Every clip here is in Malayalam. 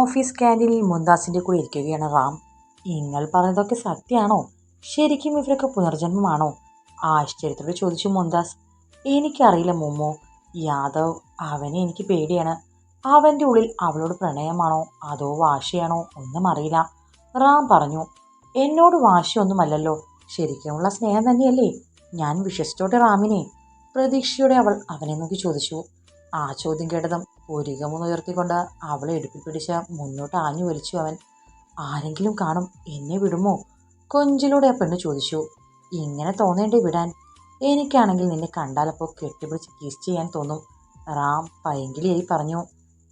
ഓഫീസ് ക്യാന്റീനിൽ മുന്താസിന്റെ കൂടെ ഇരിക്കുകയാണ് റാം. നിങ്ങൾ പറഞ്ഞതൊക്കെ സത്യമാണോ? ശരിക്കും ഇവരൊക്കെ പുനർജന്മമാണോ? ആശ്ചര്യത്തോടെ ചോദിച്ചു മുന്താസ് എനിക്കറിയില്ല മുമ്മോ. യാദവ് അവനെ എനിക്ക് പേടിയാണ്. അവന്റെ ഉള്ളിൽ അവളോട് പ്രണയമാണോ? അതോ വാശിയാണോ? ഒന്നും അറിയില്ല. റാം പറഞ്ഞു എന്നോട് വാശിയൊന്നുമല്ലല്ലോ. ശരിക്കുമുള്ള സ്നേഹം തന്നെയല്ലേ? ഞാൻ വിശ്വസിച്ചോട്ടെ റാമിനെ. പ്രതീക്ഷയോടെ അവൾ അവനെ നോക്കി ചോദിച്ചു. ആ ചോദ്യം കേട്ടതും പുരികമൊന്നുയർത്തിക്കൊണ്ട് അവളെ എടുപ്പി പിടിച്ച് മുന്നോട്ട് ആഞ്ഞു വലിച്ചു അവൻ ആരെങ്കിലും കാണും എന്നെ വിടുമോ? കൊഞ്ചിലൂടെ ആ പെണ്ണ് ചോദിച്ചു ഇങ്ങനെ തോന്നേണ്ടേ വിടാൻ? എനിക്കാണെങ്കിൽ നിന്നെ കണ്ടാലപ്പോൾ കെട്ടിപ്പിടിച്ച് കിസ് ചെയ്യാൻ തോന്നും. റാം പൈങ്കിളിയായി പറഞ്ഞു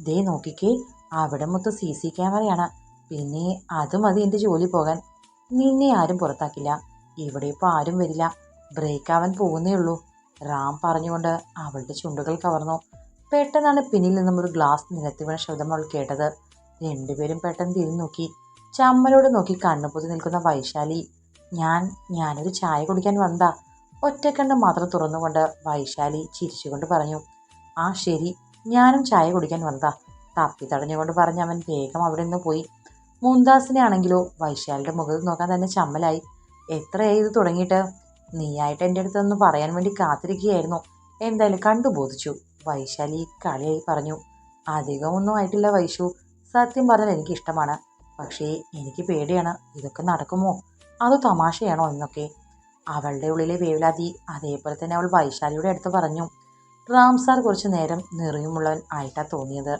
ദേ നോക്കിക്കേ അവിടെ മൊത്തം സി സി ക്യാമറയാണ് പിന്നെ അത് മതി എന്റെ ജോലി പോകാൻ. നിന്നെ ആരും പുറത്താക്കില്ല ഇവിടെ ഇപ്പോൾ ആരും വരില്ല ബ്രേക്ക് ആവാൻ പോകുന്നേ ഉള്ളൂ. റാം പറഞ്ഞുകൊണ്ട് അവളുടെ ചുണ്ടുകൾ കവർന്നു. പെട്ടെന്നാണ് പിന്നിൽ നിന്നും ഒരു ഗ്ലാസ് നിലത്തി വീണ ശബ്ദം അവൾ കേട്ടത്. രണ്ടുപേരും പെട്ടെന്ന് തിരിഞ്ഞു നോക്കി. ചമ്മലോട് നോക്കി കണ്ണുപൊത്തി നിൽക്കുന്ന വൈശാലി. ഞാൻ ഞാനൊരു ചായ കുടിക്കാൻ വന്നതാ. ഒറ്റക്കണ്ണ് മാത്രം തുറന്നുകൊണ്ട് വൈശാലി ചിരിച്ചുകൊണ്ട് പറഞ്ഞു. ആ ശരി. ഞാനും ചായ കുടിക്കാൻ വന്നതാ. തപ്പി തടഞ്ഞുകൊണ്ട് പറഞ്ഞ് അവൻ വേഗം അവിടെ നിന്ന് പോയി. മുന്താസിനെ ആണെങ്കിലോ? വൈശാലിയുടെ മുഖത്ത് നോക്കാൻ തന്നെ ചമ്മലായി. എത്രയായി ഇത് തുടങ്ങിയിട്ട്? നീയായിട്ട് എന്റെ അടുത്തൊന്ന് പറയാൻ വേണ്ടി കാത്തിരിക്കുകയായിരുന്നു. എന്തായാലും കണ്ടു ബോധിച്ചു. വൈശാലി കളിയായി പറഞ്ഞു. അധികമൊന്നും ആയിട്ടില്ല വൈശു. സത്യം പറഞ്ഞാൽ എനിക്ക് ഇഷ്ടമാണ് പക്ഷേ എനിക്ക് പേടിയാണ്. ഇതൊക്കെ നടക്കുമോ? അതോ തമാശയാണോ എന്നൊക്കെ. അവളുടെ ഉള്ളിലെ വേവലാതി അതേപോലെ തന്നെ അവൾ വൈശാലിയുടെ അടുത്ത് പറഞ്ഞു. റാം സാർ കുറച്ചു നേരം നിറയുമുള്ളവൻ ആയിട്ടാണ് തോന്നിയത്.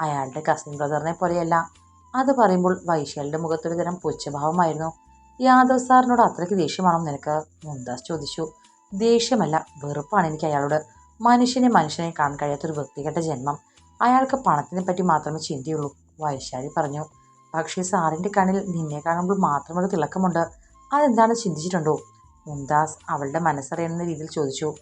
അയാളുടെ കസിൻ ബ്രദറിനെ പോലെയല്ല. അത് പറയുമ്പോൾ വൈശാലിയുടെ മുഖത്തൊരു തരം പുച്ഛഭാവമായിരുന്നു. യാദവ് സാറിനോട് അത്രയ്ക്ക് ദേഷ്യമാണോ നിനക്ക്? മുന്താസ് ചോദിച്ചു. ദേഷ്യമല്ല വെറുപ്പാണ് എനിക്ക് അയാളോട്. മനുഷ്യനെ മനുഷ്യനെ കാണാൻ കഴിയാത്തൊരു വ്യക്തികളുടെ ജന്മം. അയാൾക്ക് പണത്തിനെ പറ്റി മാത്രമേ ചിന്തയുള്ളൂ വൈശാലി പറഞ്ഞു. പക്ഷേ സാറിന്റെ കണ്ണിൽ നിന്നെ കാണുമ്പോൾ മാത്രമൊരു തിളക്കമുണ്ട്. അതെന്താണ് ചിന്തിച്ചിട്ടുണ്ടോ? മുംതാസ് അവളുടെ മനസ്സറിയുന്ന രീതിയിൽ ചോദിച്ചു.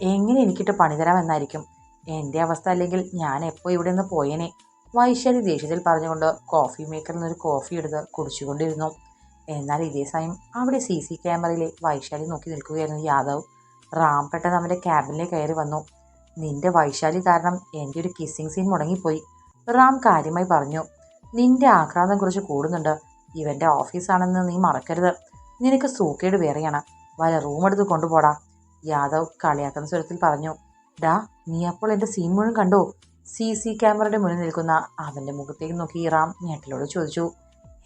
എങ്ങനെ എനിക്കിട്ട് പണി തരാമെന്നായിരിക്കും? എന്റെ അവസ്ഥ അല്ലെങ്കിൽ ഞാൻ എപ്പോൾ ഇവിടെ നിന്ന് പോയേനെ? വൈശാലി ദേഷ്യത്തിൽ പറഞ്ഞുകൊണ്ട് കോഫി മേക്കറിൽ നിന്നൊരു കോഫി എടുത്ത് കുടിച്ചുകൊണ്ടിരുന്നു. എന്നാൽ ഇതേ സമയം അവിടെ സി സി ക്യാമറയിലെ വൈശാലി നോക്കി നിൽക്കുകയായിരുന്നു യാദവ്. റാം പെട്ടെന്ന് അവന്റെ ക്യാബിനിലേക്ക് കയറി വന്നു. നിന്റെ വൈശാലി കാരണം എന്റെ ഒരു കിസ്സിങ് സീൻ മുടങ്ങിപ്പോയി റാം കാര്യമായി പറഞ്ഞു. നിന്റെ ആക്രാന്തം കുറച്ച് കൂടുന്നുണ്ട്. ഇവന്റെ ഓഫീസാണെന്ന് നീ മറക്കരുത്. നിനക്ക് സൂക്കേട് വേറെയാണ്. വല റൂം എടുത്ത് കൊണ്ടുപോടാ യാദവ് കളിയാക്കുന്ന സ്വരത്തിൽ പറഞ്ഞു. ഡാ നീ അപ്പോൾ എന്റെ സീൻ മുഴുവൻ കണ്ടോ? സി സി ക്യാമറയുടെ മുന്നിൽ നിൽക്കുന്ന അവന്റെ മുഖത്തേക്ക് നോക്കി റാം ഞെട്ടലോട് ചോദിച്ചു.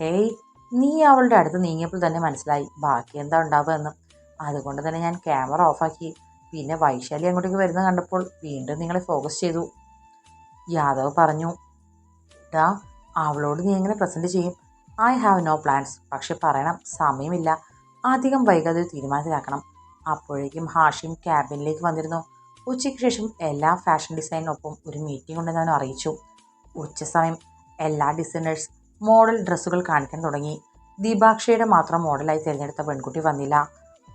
ഹേയ് നീ അവളുടെ അടുത്ത് നീങ്ങിയപ്പോൾ തന്നെ മനസ്സിലായി. ബാക്കി എന്താ ഉണ്ടാവുക എന്ന്? അതുകൊണ്ട് തന്നെ ഞാൻ ക്യാമറ ഓഫാക്കി പിന്നെ വൈശാലി അങ്ങോട്ടേക്ക് വരുന്ന കണ്ടപ്പോൾ വീണ്ടും നിങ്ങളെ ഫോക്കസ് ചെയ്തു. യാദവ് പറഞ്ഞു ഡാ അവളോട് നീ എങ്ങനെ പ്രസന്റ് ചെയ്യും? ഐ ഹാവ് നോ പ്ലാൻസ് പക്ഷെ പറയണം സമയമില്ല. അധികം വൈകാതെ ഒരു തീരുമാനത്തിലാക്കണം. അപ്പോഴേക്കും ഹാഷിം ക്യാബിനിലേക്ക് വന്നിരുന്നു. ഉച്ചയ്ക്ക് ശേഷം എല്ലാ ഫാഷൻ ഡിസൈനിനൊപ്പം ഒരു മീറ്റിംഗ് ഉണ്ടെന്ന് അവൻ അറിയിച്ചു. ഉച്ച സമയം എല്ലാ ഡിസൈനേഴ്സ് മോഡൽ ഡ്രസ്സുകൾ കാണിക്കാൻ തുടങ്ങി. ദീപാക്ഷയുടെ മാത്രം മോഡലായി തിരഞ്ഞെടുത്ത പെൺകുട്ടി വന്നില്ല.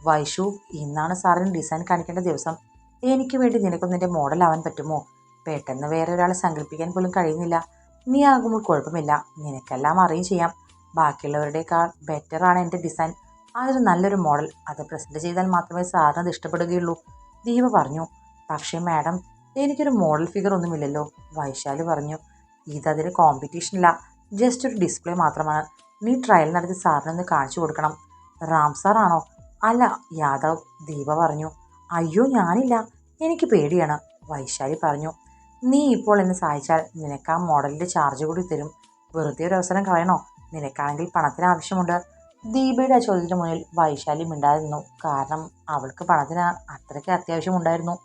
വൈഷു ഇന്നാണ് സാറിന് ഡിസൈൻ കാണിക്കേണ്ട ദിവസം. എനിക്ക് വേണ്ടി നിനക്കൊന്നിന്റെ മോഡലാവാൻ പറ്റുമോ? പെട്ടെന്ന് വേറെ ഒരാളെ സങ്കല്പിക്കാൻ പോലും കഴിയുന്നില്ല. നീ ആകുമ്പോൾ കുഴപ്പമില്ല. നിനക്കെല്ലാം അറിയും ചെയ്യാം. ബാക്കിയുള്ളവരുടെക്കാൾ ബെറ്ററാണ് എന്റെ ഡിസൈൻ അതൊരു നല്ലൊരു മോഡൽ അത് പ്രസന്റ് ചെയ്താൽ മാത്രമേ സാറിന് അത് ഇഷ്ടപ്പെടുകയുള്ളൂ. ദീപ പറഞ്ഞു. പക്ഷേ മാഡം എനിക്കൊരു മോഡൽ ഫിഗർ ഒന്നുമില്ലല്ലോ. വൈശാലി പറഞ്ഞു. ഇതതിന് കോമ്പറ്റീഷനില്ല ജസ്റ്റ് ഒരു ഡിസ്പ്ലേ മാത്രമാണ്. നീ ട്രയൽ നടത്തി സാറിനൊന്ന് കാണിച്ചു കൊടുക്കണം. റാം സാറാണോ? അല്ല യാദവ് ദീപ പറഞ്ഞു അയ്യോ ഞാനില്ല. എനിക്ക് പേടിയാണ്. വൈശാലി പറഞ്ഞു നീ ഇപ്പോൾ എന്നെ സഹായിച്ചാൽ നിനക്ക് ആ മോഡലിന്റെ ചാർജ് കൂടി തരും. വെറുതെ ഒരു അവസരം കളയണോ? നിനക്കാണെങ്കിൽ പണത്തിന് ആവശ്യമുണ്ട്. ദീപയുടെ ആ ചോദ്യത്തിന് മുന്നിൽ വൈശാലി മിണ്ടായിരുന്നു കാരണം അവൾക്ക് പണത്തിന് അത്രയ്ക്ക് അത്യാവശ്യമുണ്ടായിരുന്നു.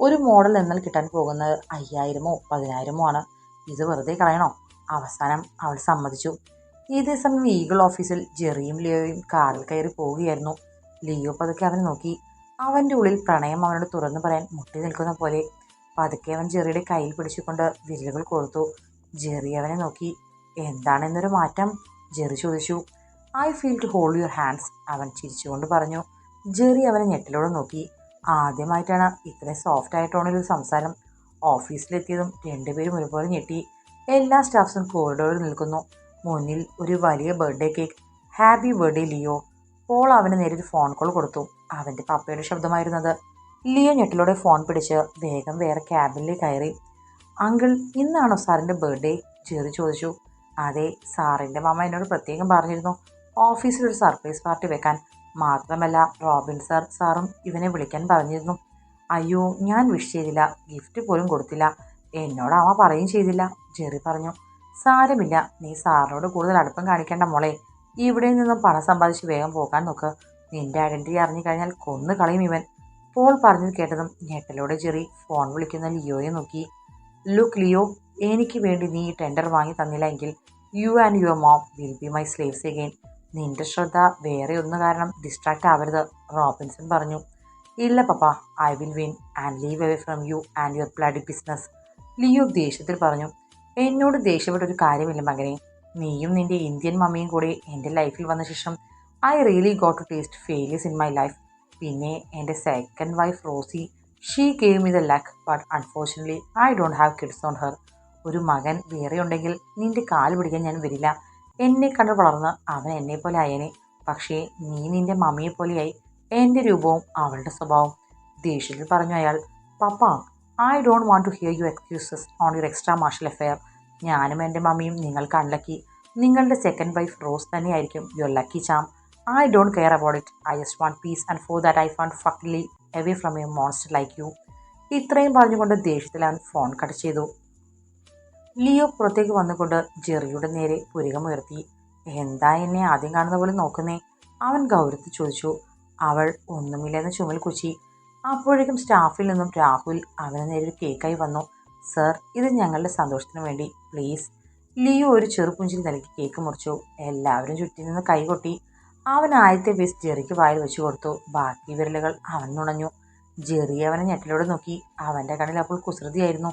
ഒരു മോഡൽ എന്നാൽ കിട്ടാൻ പോകുന്നത് അയ്യായിരമോ പതിനായിരമോ ആണ്. ഇത് വെറുതെ കളയണോ? അവസാനം അവൾ സമ്മതിച്ചു. ഇതേ സമയം ഈഗിൾ ഓഫീസിൽ ജെറിയും ലിയോയും കാറിൽ കയറി പോവുകയായിരുന്നു. ലിയോ പതുക്കെ അവനെ നോക്കി. അവന്റെ ഉള്ളിൽ പ്രണയം അവനോട് തുറന്നു പറയാൻ മുട്ടി നിൽക്കുന്ന പോലെ. പതുക്കെ അവൻ ജെറിയുടെ കയ്യിൽ പിടിച്ചുകൊണ്ട് വിരലുകൾ കൊടുത്തു. ജെറി അവനെ നോക്കി. എന്താണെന്നൊരു മാറ്റം? ജെറി ചോദിച്ചു. I feel to hold your hands അവൻ ചിരിച്ചുകൊണ്ട് പറഞ്ഞു. ജെറി അവനെ ഞെട്ടലോടെ നോക്കി. ആദ്യമായിട്ടാണ് ഇത്രയും സോഫ്റ്റ് ആയിട്ടാണ് ഒരു സംസാരം. ഓഫീസിലെത്തിയതും രണ്ടുപേരും ഒരുപോലെ ഞെട്ടി. എല്ലാ സ്റ്റാഫ്സും കോറിഡോറിൽ നിൽക്കുന്നു. മുന്നിൽ ഒരു വലിയ birthday cake happy birthday Leo Paul അവന് നേരെ ഒരു ഫോൺ കോൾ കൊടുത്തു. അവന്റെ പപ്പയുടെ ശബ്ദമായിരുന്നത്. ലിയോ ഞെട്ടിലൂടെ ഫോൺ പിടിച്ച് വേഗം വേറെ ക്യാബിനിലേക്ക് കയറി. അങ്കിൾ ഇന്നാണോ സാറിന്റെ ബർത്ത്ഡേ ജെറി ചോദിച്ചു. അതെ സാറിന്റെ മാമ എന്നോട് പ്രത്യേകം പറഞ്ഞിരുന്നു. ഓഫീസിൽ ഒരു സർപ്രൈസ് പാർട്ടി വെക്കാൻ. മാത്രമല്ല റോബിൻ സാർ സാറും ഇവനെ വിളിക്കാൻ പറഞ്ഞിരുന്നു. അയ്യോ ഞാൻ വിഷ് ചെയ്തില്ല. ഗിഫ്റ്റ് പോലും കൊടുത്തില്ല. എന്നോട് അമ്മ പറയുകയും ചെയ്തില്ല. ജെറി പറഞ്ഞു സാരമില്ല. നീ സാറിനോട് കൂടുതൽ അടുപ്പം കാണിക്കേണ്ട മോളെ. ഇവിടെ നിന്നും പണം സമ്പാദിച്ച് വേഗം പോകാൻ നോക്ക്. നിന്റെ ഐഡന്റിറ്റി അറിഞ്ഞു കഴിഞ്ഞാൽ കൊന്നു കളയും ഇവൻ. പോൾ പറഞ്ഞത് കേട്ടതും ഞെട്ടലോടെ ചെറി ഫോൺ വിളിക്കുന്ന ലിയോയെ നോക്കി. ലുക്ക് ലിയോ എനിക്ക് വേണ്ടി നീ ടെൻഡർ വാങ്ങി തന്നില്ല എങ്കിൽ you and your mom will be my slaves again നിന്റെ ശ്രദ്ധ വേറെ ഒന്ന് കാരണം ഡിസ്ട്രാക്ട് ആവരുത് റോബിൻസൺ പറഞ്ഞു. ഇല്ല പപ്പ I will win and leave away from you and your bloody business Leo ദേഷ്യത്തിൽ പറഞ്ഞു. എന്നോട് ദേഷ്യപ്പെട്ട ഒരു കാര്യമില്ല മകനെ. നീയും നിന്റെ ഇന്ത്യൻ മമ്മിയും കൂടി എന്റെ ലൈഫിൽ വന്ന ശേഷം I really got to taste failures in my life പിന്നെ എന്റെ second wife Rosie she gave me the luck but unfortunately I don't have kids on her ഒരു മകൻ വേറെ ഉണ്ടെങ്കിൽ നിന്റെ കാൽ പിടിക്കാൻ ഞാൻ വരില്ല. എന്നെ കണ്ട് വളർന്ന് അവൻ എന്നെ പോലെ ആയേനെ. പക്ഷേ നീ നിന്റെ മമ്മിയെ പോലെയായി. എന്റെ രൂപവും അവളുടെ സ്വഭാവം ദേഷ്യത്തിൽ പറഞ്ഞു അയാൾ പപ്പ I don't want to hear you excuses on your extra marital affair ഞാനും എന്റെ മമ്മിയും നിങ്ങൾക്ക് അൺലക്കി. നിങ്ങളുടെ സെക്കൻഡ് വൈഫ് റോസ് തന്നെയായിരിക്കും your lucky charm I don't care about it I just want peace and for that I fund quickly away from a monster like you ഇത്രയും പറഞ്ഞുകൊണ്ട് ദേഷ്യത്തിൽ അവൻ ഫോൺ കട്ട് ചെയ്തു. ലിയോ പുറത്തേക്ക് വന്നുകൊണ്ട് ജെറിയുടെ നേരെ പുരികമുയർത്തി. എന്താ എന്നെ ആദ്യം കാണുന്ന പോലെ നോക്കുന്നേ? അവൻ ഗൗരവത്തിൽ ചോദിച്ചു. അവൾ ഒന്നുമില്ലെന്ന് ചുമൽ കുച്ചി. അപ്പോഴേക്കും സ്റ്റാഫിൽ നിന്നും രാഹുൽ അവന് നേരെ ഒരു കേക്കായി വന്നു. സർ ഇത് ഞങ്ങളുടെ സന്തോഷത്തിന് വേണ്ടി. പ്ലീസ് ലിയോ ഒരു ചെറുപുഞ്ചിരി നൽകി കേക്ക് മുറിച്ചു. എല്ലാവരും ചുറ്റി നിന്ന് കൈകൊട്ടി അവൻ ആദ്യത്തെ പീസ് ജെറിക്ക് വായിൽ വെച്ചു കൊടുത്തു. ബാക്കി വിരലുകൾ അവൻ നുണഞ്ഞു. ജെറി അവനെ ഞെട്ടലോടെ നോക്കി. അവന്റെ കണ്ണിൽ അപ്പോൾ കുസൃതിയായിരുന്നു.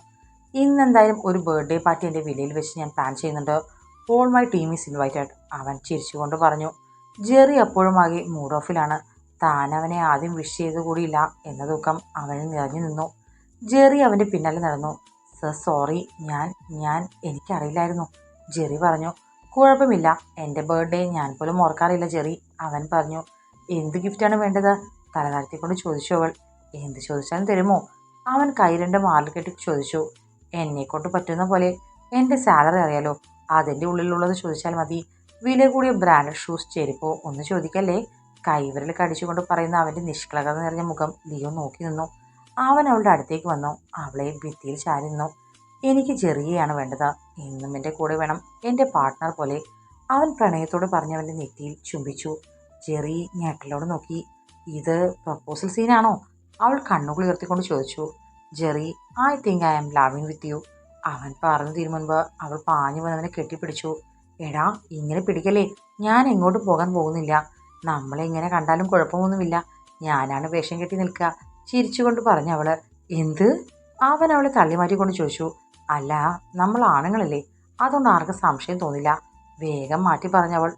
ഇന്നെന്തായാലും ഒരു ബർത്ത്ഡേ പാർട്ടി എന്റെ വിലയിൽ വെച്ച് ഞാൻ പ്ലാൻ ചെയ്യുന്നുണ്ട്. All my team is invited അവൻ ചിരിച്ചുകൊണ്ട് പറഞ്ഞു. ജെറി അപ്പോഴും ആകെ മൂഡ് ഓഫിലാണ്. താൻ അവനെ ആദ്യം വിഷ് ചെയ്തു കൂടിയില്ല എന്ന ദുഃഖം അവനിൽ നിറഞ്ഞു നിന്നു. ജെറി അവന്റെ പിന്നാലെ നടന്നു. സർ സോറി ഞാൻ ഞാൻ എനിക്കറിയില്ലായിരുന്നു. ജെറി പറഞ്ഞു കുഴപ്പമില്ല. എന്റെ ബർത്ത്ഡേ ഞാൻ പോലും ഓർക്കാറില്ല ജെറി. അവൻ പറഞ്ഞു എന്ത് ഗിഫ്റ്റാണ് വേണ്ടത്? തലതാഴ്ത്തിക്കൊണ്ട് ചോദിച്ചു അവൾ. എന്ത് ചോദിച്ചാലും തരുമോ? അവൻ കൈ രണ്ട് കെട്ടി ചോദിച്ചു. എന്നെക്കൊണ്ട് പറ്റുന്ന പോലെ എന്റെ സാലറി അറിയാലോ? അതിന്റെ ഉള്ളിലുള്ളത് ചോദിച്ചാൽ മതി. വില കൂടിയ ബ്രാൻഡഡ് ഷൂസ് ചെരുപ്പോ ഒന്ന് ചോദിക്കല്ലേ? കൈവിരൽ കടിച്ചുകൊണ്ട് പറയുന്ന അവന്റെ നിഷ്കളങ്കത നിറഞ്ഞ മുഖം ലിയോ നോക്കി നിന്നു. അവൻ അവളുടെ അടുത്തേക്ക് വന്നു. അവളെ ഭിത്തിയിൽ ചാരുന്നു എനിക്ക് ചെറിയയാണ് വേണ്ടത്. എന്നും എന്റെ കൂടെ വേണം. എന്റെ പാർട്ട്ണർ പോലെ. അവൻ പ്രണയത്തോട് പറഞ്ഞവന്റെ നെറ്റിയിൽ ചുംബിച്ചു. ചെറി ഞെട്ടലോട് നോക്കി. ഇത് പ്രപ്പോസൽ സീനാണോ അവൾ കണ്ണുകൾ ഉയർത്തിക്കൊണ്ട് ചോദിച്ചു. Jerry I think I am loving with you അവൻ പറഞ്ഞു തീരു മുൻപ് അവൾ പാഞ്ഞു വന്നവനെ കെട്ടിപ്പിടിച്ചു. എടാ ഇങ്ങനെ പിടിക്കല്ലേ? ഞാൻ എങ്ങോട്ടും പോകാൻ പോകുന്നില്ല. നമ്മളെ ഇങ്ങനെ കണ്ടാലും കുഴപ്പമൊന്നുമില്ല. ഞാനാണ് വേഷം കെട്ടി നിൽക്കുക. ചിരിച്ചുകൊണ്ട് പറഞ്ഞു അവൾ എന്ത്? അവൻ അവളെ തള്ളിമാറ്റിക്കൊണ്ട് ചോദിച്ചു അല്ല നമ്മൾ ആണുങ്ങളല്ലേ? അതുകൊണ്ട് ആർക്കും സംശയം തോന്നില്ല. വേഗം മാറ്റി പറഞ്ഞവൾ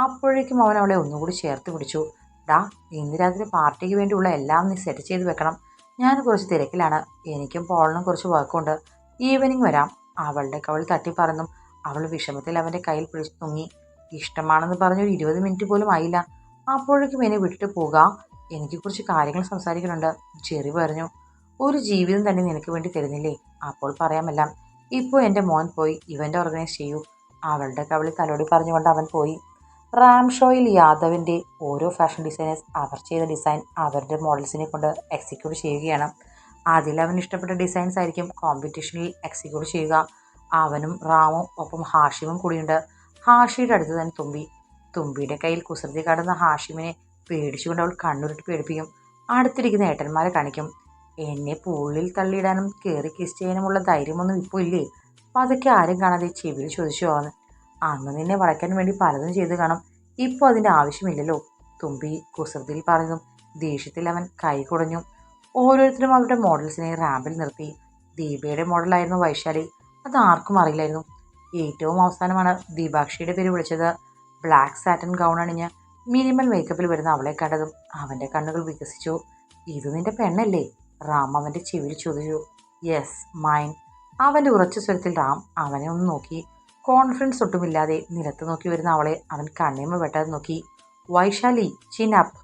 അപ്പോഴേക്കും അവൻ അവളെ ഒന്നുകൂടി ചേർത്ത് പിടിച്ചു. ഡാ ഇന്ന് രാത്രി പാർട്ടിക്ക് വേണ്ടിയുള്ള എല്ലാം നീ സെറ്റ് ചെയ്ത് വെക്കണം. ഞാൻ കുറച്ച് തിരക്കിലാണ്. എനിക്കും പോളിനും കുറച്ച് വർക്കുണ്ട് ഈവനിങ് വരാം. അവളുടെ കവൾ തട്ടി പറന്നും അവൾ വിഷമത്തിൽ അവന്റെ കയ്യിൽ പിടിച്ചു തൂങ്ങി. ഇഷ്ടമാണെന്ന് പറഞ്ഞൊരു ഇരുപത് മിനിറ്റ് പോലും ആയില്ല. അപ്പോഴേക്കും എന്നെ വിട്ടിട്ട് പോകാം. എനിക്ക് കുറച്ച് കാര്യങ്ങൾ സംസാരിക്കുന്നുണ്ട് ചെറി പറഞ്ഞു ഒരു ജീവിതം തന്നെ നിനക്ക് വേണ്ടി തരുന്നില്ലേ? അപ്പോൾ പറയാമെല്ലാം. ഇപ്പോൾ എന്റെ മോൻ പോയി. ഇവന്റ് ഓർഗനൈസ് ചെയ്യൂ. അവളുടെ കവളി തലോടി പറഞ്ഞുകൊണ്ട് അവൻ പോയി. റാം ഷോയിൽ യാദവിന്റെ ഓരോ ഫാഷൻ ഡിസൈനേഴ്സ് അവർ ചെയ്ത ഡിസൈൻ അവരുടെ മോഡൽസിനെ കൊണ്ട് എക്സിക്യൂട്ട് ചെയ്യുകയാണ്. അതിൽ അവൻ ഇഷ്ടപ്പെട്ട ഡിസൈൻസ് ആയിരിക്കും. കോമ്പറ്റീഷനിൽ എക്സിക്യൂട്ട് ചെയ്യുക. അവനും റാമും ഒപ്പം ഹാഷിമും കൂടിയുണ്ട്. ഹാഷിയുടെ അടുത്ത് തന്നെ തുമ്പി. തുമ്പിയുടെ കയ്യിൽ കുസൃതി കടന്ന ഹാഷിമിനെ പേടിച്ചുകൊണ്ട് അവൾ കണ്ണുരുട്ടി പേടിപ്പിക്കും. അടുത്തിരിക്കുന്ന ഏട്ടന്മാരെ കാണിക്കും. എന്നെ പൂളിൽ തള്ളിയിടാനും കയറി കിസ് ചെയ്യാനുമുള്ള ധൈര്യമൊന്നും ഇപ്പോൾ ഇല്ലേ? അപ്പോൾ അതൊക്കെ ആരും കാണാതെ ചെവിയിൽ ചോദിച്ചു അവൻ അന്ന് നിന്നെ വളയ്ക്കാൻ വേണ്ടി പലതും ചെയ്ത് കാണും. ഇപ്പോൾ അതിന്റെ ആവശ്യമില്ലല്ലോ. തുമ്പി കുസൃതിയിൽ പറഞ്ഞതും ദേഷ്യത്തിൽ അവൻ കൈ കുടഞ്ഞു. ഓരോരുത്തരും അവരുടെ മോഡൽസിനെ റാമ്പിൽ നിർത്തി. ദീപയുടെ മോഡലായിരുന്നു വൈശാലി. അത് ആർക്കും അറിയില്ലായിരുന്നു. ഏറ്റവും അവസാനമാണ് ദീപാക്ഷിയുടെ പേര് വിളിച്ചത്. ബ്ലാക്ക് സാറ്റൻ ഗൗൺ അണിഞ്ഞ് മിനിമൽ മേക്കപ്പിൽ വരുന്ന അവളെ കണ്ടതും അവന്റെ കണ്ണുകൾ വികസിച്ചു. ഇത് നിന്റെ പെണ്ണല്ലേ? റാം അവന്റെ ചെവിയിൽ ചോദിച്ചു. യെസ് മൈൻ അവന്റെ ഉറച്ച സ്വരത്തിൽ റാം അവനെ ഒന്ന് നോക്കി. കോൺഫിഡൻസ് ഒട്ടുമില്ലാതെ നിലത്ത് നോക്കി വരുന്ന അവളെ അവൻ കണ്ണിമ വെട്ടാതെ നോക്കി. വൈശാലി ചിൻ അപ്പ്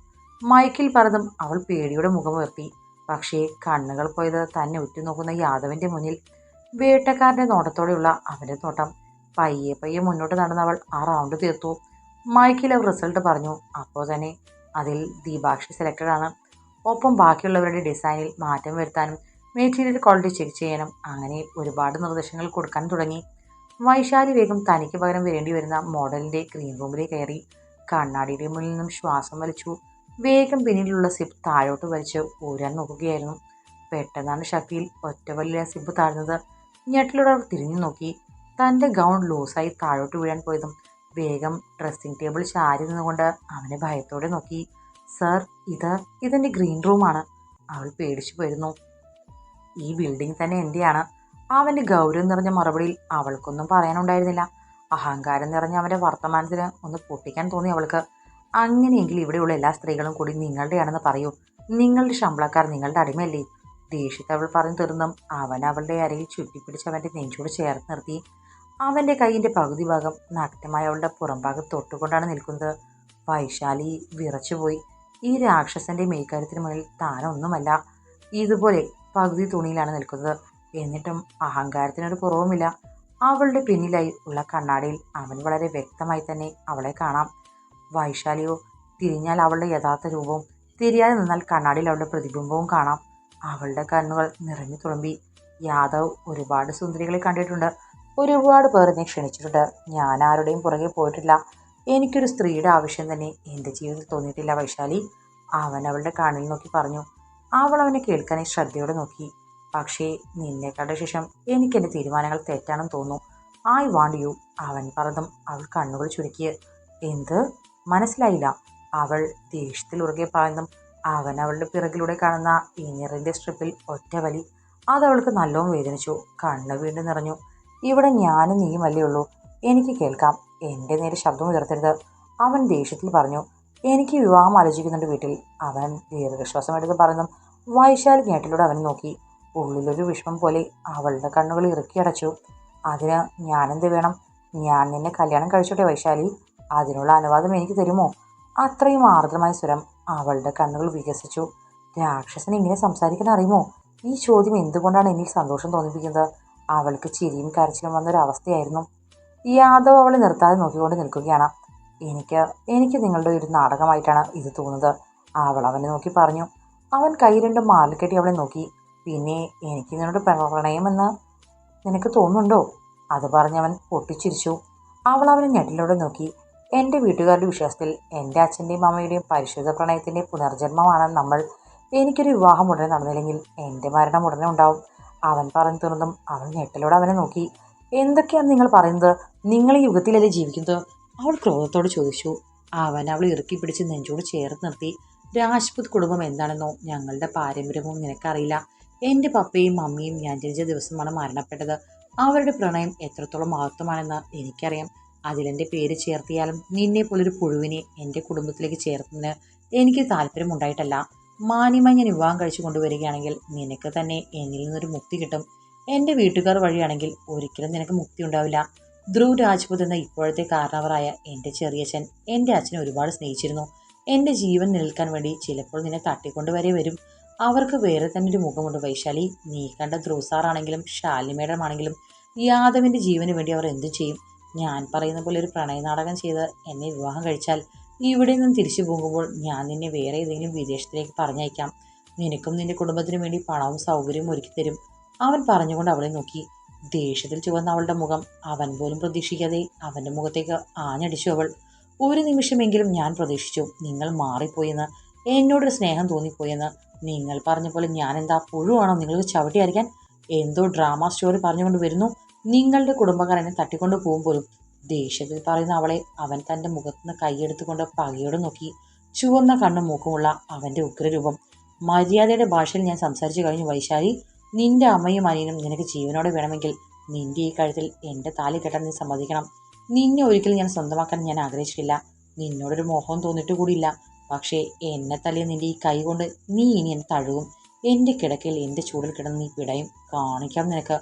മൈക്കിൽ പറഞ്ഞതും അവൾ പേടിയുടെ മുഖം ഉയർത്തി. പക്ഷേ കണ്ണുകൾ പോയത് തന്നെ ഉറ്റുനോക്കുന്ന യാദവിന്റെ മുന്നിൽ. വേട്ടക്കാരന്റെ നോട്ടത്തോടെയുള്ള അവന്റെ നോട്ടം. പയ്യെ പയ്യെ മുന്നോട്ട് നടന്നവൾ ആ റൗണ്ട് തീർത്തു. അവർ റിസൾട്ട് പറഞ്ഞു. അപ്പോൾ തന്നെ അതിൽ ദീപാക്ഷി സെലക്റ്റഡ് ആണ്. ഒപ്പം ബാക്കിയുള്ളവരുടെ ഡിസൈനിൽ മാറ്റം വരുത്താനും മെറ്റീരിയൽ ക്വാളിറ്റി ചെക്ക് ചെയ്യാനും അങ്ങനെ ഒരുപാട് നിർദ്ദേശങ്ങൾ കൊടുക്കാൻ തുടങ്ങി. വൈശാലി വേഗം തനിക്ക് പകരം വരേണ്ടി വരുന്ന മോഡലിന്റെ ഗ്രീൻ റൂമിലേ കയറി. കണ്ണാടിയുടെ മുന്നിൽ നിന്നും ശ്വാസം വലിച്ചു. വേഗം പിന്നിലുള്ള സിബ് താഴോട്ട് വലിച്ച് ഊരാൻ നോക്കുകയായിരുന്നു. പെട്ടെന്നാണ് ഷഫീൽ ഒറ്റവല്ലിയ സിബ് താഴ്ന്നത്. ഞെട്ടിലൂടെ തിരിഞ്ഞു നോക്കി. തന്റെ ഗൗൺ ലൂസായി താഴോട്ട് വീഴാൻ പോയതും വേഗം ഡ്രസ്സിംഗ് ടേബിൾ ചാരി നിന്നുകൊണ്ട് അവനെ ഭയത്തോടെ നോക്കി. സർ ഇത് ഇതെന്റെ ഗ്രീൻ റൂമാണ് അവൾ പേടിച്ചു പോയിരുന്നു. ഈ ബിൽഡിംഗ് തന്നെ എന്റെയാണ് അവന്റെ ഗൗരവം നിറഞ്ഞ മറുപടിയിൽ അവൾക്കൊന്നും പറയാനുണ്ടായിരുന്നില്ല. അഹങ്കാരം നിറഞ്ഞ അവന്റെ വർത്തമാനത്തിന് ഒന്ന് പൊട്ടിക്കാൻ തോന്നി അവൾക്ക്. അങ്ങനെയെങ്കിൽ ഇവിടെയുള്ള എല്ലാ സ്ത്രീകളും കൂടി നിങ്ങളുടെയാണെന്ന് പറയൂ. നിങ്ങളുടെ ശമ്പളക്കാർ നിങ്ങളുടെ അടിമയല്ലേ? ദേഷ്യത്തെ അവൾ പറഞ്ഞു തീർന്നും. അവൻ അവളുടെ അരയിൽ ചുറ്റിപ്പിടിച്ച് അവന്റെ നെഞ്ചോട് ചേർത്ത് നിർത്തി. അവന്റെ കൈയിന്റെ പകുതി ഭാഗം നഗ്നമായ അവളുടെ പുറംഭാഗം തൊട്ടുകൊണ്ടാണ് നിൽക്കുന്നത്. വൈശാലി വിറച്ചുപോയി ഈ രാക്ഷസന്റെ മേക്കാര്യത്തിന് മുന്നിൽ താനൊന്നുമല്ല. ഇതുപോലെ പകുതി തുണിയിലാണ് നിൽക്കുന്നത്. എന്നിട്ടും അഹങ്കാരത്തിനൊരു കുറവുമില്ല. അവളുടെ പിന്നിലായി ഉള്ള കണ്ണാടിയിൽ അവൻ വളരെ വ്യക്തമായി തന്നെ അവളെ കാണാം. വൈശാലിയോ തിരിഞ്ഞാൽ അവളുടെ യഥാർത്ഥ രൂപവും തിരിയാതെ നിന്നാൽ കണ്ണാടിയിൽ അവളുടെ പ്രതിബിംബവും കാണാം. അവളുടെ കണ്ണുകൾ നിറഞ്ഞു തുളുമ്പി. യാദവ് ഒരുപാട് സുന്ദരികളെ കണ്ടിട്ടുണ്ട്. ഒരുപാട് പേർ എന്നെ ക്ഷണിച്ചിട്ടുണ്ട്. ഞാൻ ആരുടെയും പുറകെ പോയിട്ടില്ല. എനിക്കൊരു സ്ത്രീയുടെ ആവശ്യം തന്നെ. എന്റെ ജീവിതത്തിൽ തോന്നിയിട്ടില്ല വൈശാലി. അവൻ അവളുടെ കണ്ണിൽ നോക്കി പറഞ്ഞു. അവൾ അവനെ കേൾക്കാനായി ശ്രദ്ധയോടെ നോക്കി. പക്ഷേ നിന്നെ കണ്ട ശേഷം എനിക്ക് എന്റെ തീരുമാനങ്ങൾ തെറ്റാണെന്ന് തോന്നുന്നു. ഐ വാണ്ട് യു അവൻ പറഞ്ഞതും അവൾ കണ്ണുകൾ ചുരുക്കി. എന്ത്? മനസ്സിലായില്ല. അവൾ ദേഷ്യത്തിൽ ഉറകെ പറഞ്ഞതും അവൻ അവളുടെ പിറകിലൂടെ കാണുന്ന ഇനിയറിന്റെ സ്ട്രിപ്പിൽ ഒറ്റ വലി. അതവൾക്ക് നല്ലോണം വേദനിച്ചു. കണ്ണ് വീണ്ടും നിറഞ്ഞു. ഇവിടെ ഞാനും നീയും അല്ലേ ഉള്ളൂ. എനിക്ക് കേൾക്കാം. എന്റെ നേരെ ശബ്ദം ഉയർത്തരുത്. അവൻ ദേഷ്യത്തിൽ പറഞ്ഞു എനിക്ക് വിവാഹം ആലോചിക്കുന്നുണ്ട് വീട്ടിൽ. അവൻ ദീർഘശ്വാസം എടുത്ത് പറഞ്ഞു വൈശാലി ഞേട്ടിലൂടെ അവൻ നോക്കി. ഉള്ളിലൊരു വിഷമം പോലെ അവളുടെ കണ്ണുകൾ ഇറുക്കി അടച്ചു. അതിന് ഞാനെന്ത് വേണം? ഞാൻ നിന്നെ കല്യാണം കഴിച്ചോട്ടെ വൈശാലി. അതിനുള്ള അനുവാദം എനിക്ക് തരുമോ? അത്രയും ആർദ്രമായ സ്വരം അവളുടെ കണ്ണുകൾ വികസിച്ചു. രാക്ഷസൻ ഇങ്ങനെ സംസാരിക്കാൻ അറിയുമോ? ഈ ചോദ്യം എന്തുകൊണ്ടാണ് എന്നിൽ സന്തോഷം തോന്നിപ്പിക്കുന്നത്? അവൾക്ക് ചിരിയും കരച്ചിലും വന്നൊരവസ്ഥയായിരുന്നു യാദവ് അവളെ നിർത്താതെ നോക്കിക്കൊണ്ട് നിൽക്കുകയാണ്. എനിക്ക് എനിക്ക് നിങ്ങളുടെ ഒരു നാടകമായിട്ടാണ് ഇത് തോന്നുന്നത്. അവൾ അവനെ നോക്കി പറഞ്ഞു. അവൻ കൈ രണ്ടും മാലക്കെട്ടി കെട്ടി അവളെ നോക്കി. പിന്നെ എനിക്ക് നിന്നോട് പ്രണയമെന്ന് നിനക്ക് തോന്നുന്നുണ്ടോ? അത് പറഞ്ഞവൻ പൊട്ടിച്ചിരിച്ചു. അവൾ അവനെ ഞെട്ടിലൂടെ നോക്കി. എന്റെ വീട്ടുകാരുടെ വിശ്വാസത്തിൽ എന്റെ അച്ഛന്റെയും അമ്മയുടെയും പരിശുദ്ധ പ്രണയത്തിന്റെ പുനർജന്മമാണ് നമ്മൾ. എനിക്കൊരു വിവാഹം ഉടനെ നടന്നില്ലെങ്കിൽ എന്റെ മരണം ഉടനെ ഉണ്ടാവും. അവൻ പറഞ്ഞു തീർന്നതും അവൾ ഞെട്ടലോടെ അവനെ നോക്കി. എന്തൊക്കെയാണ് നിങ്ങൾ പറയുന്നത്? നിങ്ങൾ ഈ യുഗത്തിലല്ലേ ജീവിക്കുന്നത്? അവൾ ക്രോധത്തോട് ചോദിച്ചു. അവൻ അവൾ ഇറുക്കി പിടിച്ച് നെഞ്ചോട് ചേർത്ത് നിർത്തി. രാജ്പുത് കുടുംബം എന്താണെന്നോ ഞങ്ങളുടെ പാരമ്പര്യമോ നിനക്കറിയില്ല. എന്റെ പപ്പയും മമ്മിയും ഞാൻ ജനിച്ച ദിവസമാണ് മരണപ്പെട്ടത്. അവരുടെ പ്രണയം എത്രത്തോളം മഹത്വമാണെന്ന് എനിക്കറിയാം. അതിലെന്റെ പേര് ചേർത്തിയാലും നിന്നെ പോലൊരു പുഴുവിനെ എന്റെ കുടുംബത്തിലേക്ക് ചേർത്തതിന് എനിക്ക് താല്പര്യമുണ്ടായിട്ടല്ല. മാന്യമായി ഞാൻ വിവാഹം കഴിച്ചു കൊണ്ടുവരികയാണെങ്കിൽ നിനക്ക് തന്നെ എന്നിൽ നിന്നൊരു മുക്തി കിട്ടും. എന്റെ വീട്ടുകാർ വഴിയാണെങ്കിൽ ഒരിക്കലും നിനക്ക് മുക്തി ഉണ്ടാവില്ല. ധ്രുവ് രാജ്പുത് എന്ന ഇപ്പോഴത്തെ കാരണവറായ എന്റെ ചെറിയച്ഛൻ എന്റെ അച്ഛനെ ഒരുപാട് സ്നേഹിച്ചിരുന്നു. എന്റെ ജീവൻ നിൽക്കാൻ വേണ്ടി ചിലപ്പോൾ നിന്നെ തട്ടിക്കൊണ്ടുവരെ വരും. അവർക്ക് വേറെ തന്നെ ഒരു മുഖമുണ്ട് വൈശാലി. നീ കണ്ട ധ്രുവസാറാണെങ്കിലും ശാലിനി മേഡം ആണെങ്കിലും യാദവിന്റെ ജീവന് വേണ്ടി അവർ എന്തു ചെയ്യും. ഞാൻ പറയുന്ന പോലെ ഒരു പ്രണയനാടകം ചെയ്ത് എന്നെ വിവാഹം കഴിച്ചാൽ ഇവിടെ നിന്നും തിരിച്ചു പോകുമ്പോൾ ഞാൻ നിന്നെ വേറെ ഏതെങ്കിലും വിദേശത്തിലേക്ക് പറഞ്ഞയക്കാം. നിനക്കും നിന്റെ കുടുംബത്തിനും വേണ്ടി പണവും സൗകര്യവും ഒരുക്കി തരും. അവൻ പറഞ്ഞുകൊണ്ട് അവളെ നോക്കി. ദേഷ്യത്തിൽ ചുവന്ന അവളുടെ മുഖം. അവൻ പോലും പ്രതീക്ഷിക്കാതെ അവന്റെ മുഖത്തേക്ക് ആഞ്ഞടിച്ചു അവൾ. ഒരു നിമിഷമെങ്കിലും ഞാൻ പ്രതീക്ഷിച്ചു നിങ്ങൾ മാറിപ്പോയെന്ന്. എന്നോടൊരു സ്നേഹം തോന്നിപ്പോയെന്ന്. നിങ്ങൾ പറഞ്ഞ പോലെ ഞാൻ എന്താ പുഴുവാണോ നിങ്ങൾക്ക് ചവിട്ടി അരിക്കാൻ എന്തോ ഡ്രാമ സ്റ്റോറി പറഞ്ഞുകൊണ്ട് വരുന്നു. നിങ്ങളുടെ കുടുംബക്കാരനെ തട്ടിക്കൊണ്ട് പോകുമ്പോഴും ദേഷ്യത്തിൽ പറയുന്ന അവളെ അവൻ തന്റെ മുഖത്തുനിന്ന് കൈയെടുത്തുകൊണ്ട് പകയോട് നോക്കി. ചുവന്ന കണ്ണും മൂക്കുമുള്ള അവന്റെ ഉഗ്രരൂപം. മര്യാദയുടെ ഭാഷയിൽ ഞാൻ സംസാരിച്ചു കഴിഞ്ഞു വൈശാലി. നിന്റെ അമ്മയും അനിയനും നിനക്ക് ജീവനോടെ വേണമെങ്കിൽ നിന്റെ ഈ കഴുത്തിൽ എന്റെ താലി കെട്ടാൻ നീ സമ്മതിക്കണം. നിന്നെ ഒരിക്കലും ഞാൻ സ്വന്തമാക്കാൻ ഞാൻ ആഗ്രഹിച്ചിട്ടില്ല. നിന്നോടൊരു മോഹം തോന്നിട്ട് കൂടിയില്ല. പക്ഷേ എന്നെ തലയിൽ നിന്റെ ഈ കൈ കൊണ്ട് നീ ഇനി എന്നെ തഴുകും. എന്റെ കിടക്കയിൽ എന്റെ ചൂടിൽ കിടന്ന് നീ പിടയും. കാണിക്കാം നിനക്ക്.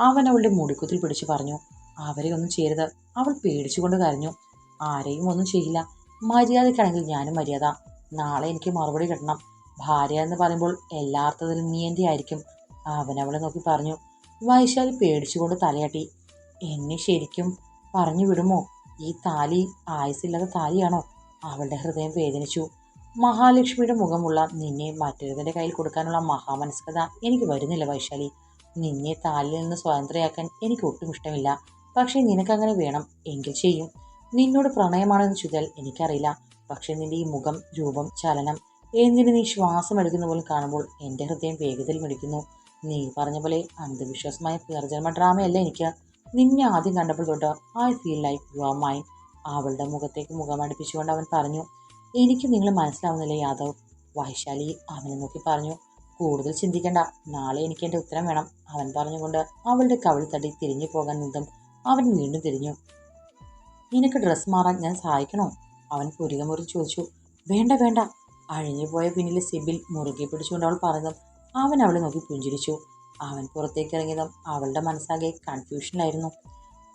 അവൻ അവളുടെ മുടിക്കുത്തിൽ പിടിച്ചു പറഞ്ഞു. അവരെ ഒന്നും ചെയ്യരുത്. അവൾ പേടിച്ചുകൊണ്ട് കരഞ്ഞു. ആരെയും ഒന്നും ചെയ്യില്ല. മര്യാദക്കാണെങ്കിൽ ഞാനും മര്യാദ. നാളെ എനിക്ക് മറുപടി കിട്ടണം. ഭാര്യ എന്ന് പറയുമ്പോൾ എല്ലാ അർത്ഥത്തിലും നീ എന്റെ ആയിരിക്കും. അവൻ അവളെ നോക്കി പറഞ്ഞു. വൈശാലി പേടിച്ചുകൊണ്ട് തലയാട്ടി. എന്നെ ശരിക്കും പറഞ്ഞു വിടുമോ? ഈ താലി ആയുസില്ലാത്ത താലിയാണോ? അവളുടെ ഹൃദയം വേദനിച്ചു. മഹാലക്ഷ്മിയുടെ മുഖമുള്ള നിന്നെ മറ്റൊരുതിന്റെ കയ്യിൽ കൊടുക്കാനുള്ള മഹാമനസ്കത എനിക്ക് വരുന്നില്ല വൈശാലി. നിന്നെ താലിൽ നിന്ന് സ്വതന്ത്രയാക്കാൻ എനിക്ക് ഒട്ടും ഇഷ്ടമില്ല. പക്ഷേ നിനക്കങ്ങനെ വേണം. എങ്കിൽ ചെയ്യും. നിന്നോട് പ്രണയമാണെന്ന് ചുതൽ എനിക്കറിയില്ല. പക്ഷേ നിന്റെ ഈ മുഖം രൂപം ചലനം എന്തിന് നീ ശ്വാസം എടുക്കുന്ന പോലും കാണുമ്പോൾ എന്റെ ഹൃദയം വേഗത്തിൽ മിടിക്കുന്നു. നീ പറഞ്ഞ പോലെ അന്ധവിശ്വാസമായ പേർജന്മ ഡ്രാമയല്ല എനിക്ക്. നിന്നെ ആദ്യം കണ്ടപ്പോൾ തൊട്ട് I feel like you are mine അവളുടെ മുഖത്തേക്ക് മുഖം അടുപ്പിച്ചുകൊണ്ട് അവൻ പറഞ്ഞു എനിക്ക് നിങ്ങൾ മനസ്സിലാവുന്നില്ല യാദവ്? വൈശാലി അവനെ നോക്കി പറഞ്ഞു കൂടുതൽ ചിന്തിക്കണ്ട. നാളെ എനിക്ക് എന്റെ ഉത്തരം വേണം. അവൻ പറഞ്ഞുകൊണ്ട് അവളുടെ കവിൾ തടി തിരിഞ്ഞു പോകാൻ നിന്നും അവൻ വീണ്ടും തിരിഞ്ഞു. നിനക്ക് ഡ്രസ്സ് മാറാൻ ഞാൻ സഹായിക്കണോ? അവൻ പുരികമുറി ചോദിച്ചു. വേണ്ട വേണ്ട. അഴിഞ്ഞുപോയ പിന്നിലെ സിബിൽ മുറുകെ പിടിച്ചുകൊണ്ട് അവൾ പറഞ്ഞു അവൻ അവളെ നോക്കി പുഞ്ചിരിച്ചു. അവൻ പുറത്തേക്ക് ഇറങ്ങിയതും അവളുടെ മനസ്സാകെ കൺഫ്യൂഷനിലായിരുന്നു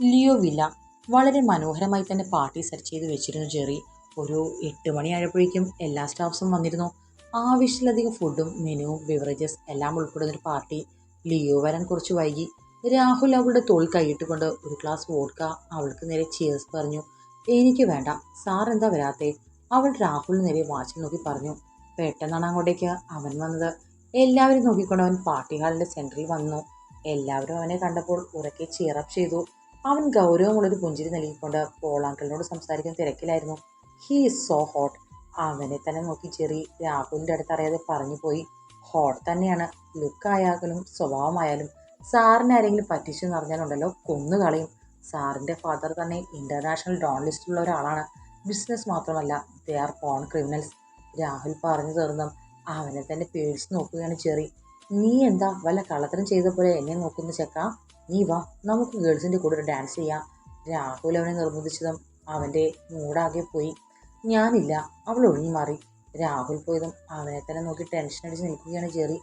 ലിയോ വില്ല വളരെ മനോഹരമായി തന്നെ പാർട്ടി സെറ്റ് ചെയ്ത് വെച്ചിരുന്നു ജെറി. ഒരു എട്ട് മണിയായപ്പോഴേക്കും എല്ലാ സ്റ്റാഫ്സും വന്നിരുന്നു. ആവശ്യത്തിലധികം ഫുഡും മെനുവും ബിവറേജസ് എല്ലാം ഉൾപ്പെടുന്ന ഒരു പാർട്ടി. ലിയോ വരാൻ കുറച്ച് വൈകി. രാഹുൽ അവളുടെ തോൾ കൈയിട്ടുകൊണ്ട് ഒരു ഗ്ലാസ് വോഡ്ക അവൾക്ക് നേരെ ചിയേഴ്സ് പറഞ്ഞു. എനിക്ക് വേണ്ട. സാർ എന്താ വരാത്തെ? അവൾ രാഹുലിന് നേരെ വാച്ച് നോക്കി പറഞ്ഞു. പെട്ടെന്നാണ് അങ്ങോട്ടേക്ക്. അവൻ വന്നത്. എല്ലാവരും നോക്കിക്കൊണ്ട് അവൻ പാർട്ടി ഹാളിന്റെ സെന്ററിൽ വന്നു. എല്ലാവരും അവനെ കണ്ടപ്പോൾ ഉറക്കെ ചിയറപ്പ് ചെയ്തു. അവൻ ഗൗരവമുള്ളൊരു പുഞ്ചിരി നൽകിക്കൊണ്ട് പോളാങ്കിളിനോട് സംസാരിക്കാൻ തിരക്കിലായിരുന്നു. ഹീ ഈസ് സോ ഹോട്ട് അവനെ തന്നെ നോക്കി ചെറി രാഹുലിന്റെ അടുത്ത് അറിയാതെ പറഞ്ഞു പോയി. ഹോട്ട് തന്നെയാണ്. ലുക്കായാലും സ്വഭാവമായാലും സാറിനെ ആരെങ്കിലും പറ്റിച്ചു എന്ന് പറഞ്ഞാലുണ്ടല്ലോ കൊന്നുകളയും സാറിന്റെ ഫാദർ തന്നെ ഇന്റർനാഷണൽ ഡോൺ ലിസ്റ്റിലുള്ള ഒരാളാണ്. ബിസിനസ് മാത്രമല്ല they are born criminals Rahul പറഞ്ഞു തീർന്നും അവനെ തന്നെ പേഴ്സ് നോക്കുകയാണ് ചെറി. നീ എന്താ വല്ല കള്ളത്തരം ചെയ്ത പോലെ എന്നെ നോക്കുന്ന ചെക്ക? നീ വാ നമുക്ക് ഗേൾസിന്റെ കൂടെ ഒരു ഡാൻസ് ചെയ്യാം. രാഹുൽ അവനെ നിർബന്ധിച്ചതും അവന്റെ മൂടാകെ പോയി. ഞാനില്ല അവൾ ഒഴിഞ്ഞു മാറി. രാഹുൽ പോയതും അവനെ തന്നെ നോക്കി ടെൻഷൻ അടിച്ച് നിൽക്കുകയാണ് ജെറി